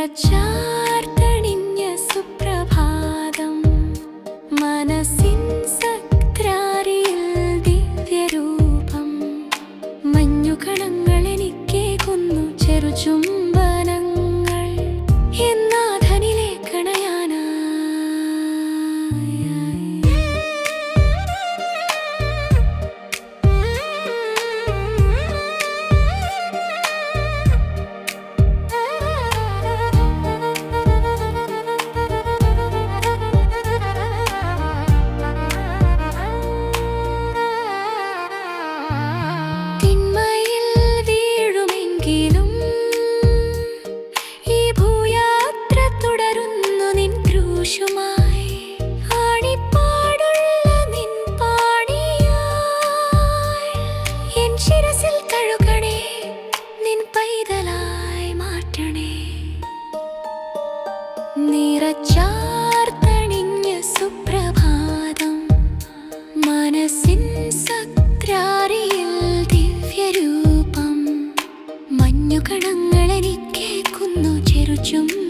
നിറച്ചാർത്തണിഞ്ഞ സുപ്രഭാതം. മനസ്സിൻ സക്രാരിയിൽ ദിവ്യരൂപം. മഞ്ഞുകണങ്ങൾ എനിക്കേകുന്നു ചെറുചുംബനങ്ങൾ വീഴുമെങ്കിലും ഈ ഭൂയാത്ര തുടരുന്നു നിൻ നിൻ എൻ ശിരസിൽ കഴുകണേ നിൻ പൈതലായി മാറ്റണേ. ദിവ്യരൂപം മഞ്ഞുകണങ്ങൾ എനിക്കേക്കുന്നു ചെറുചും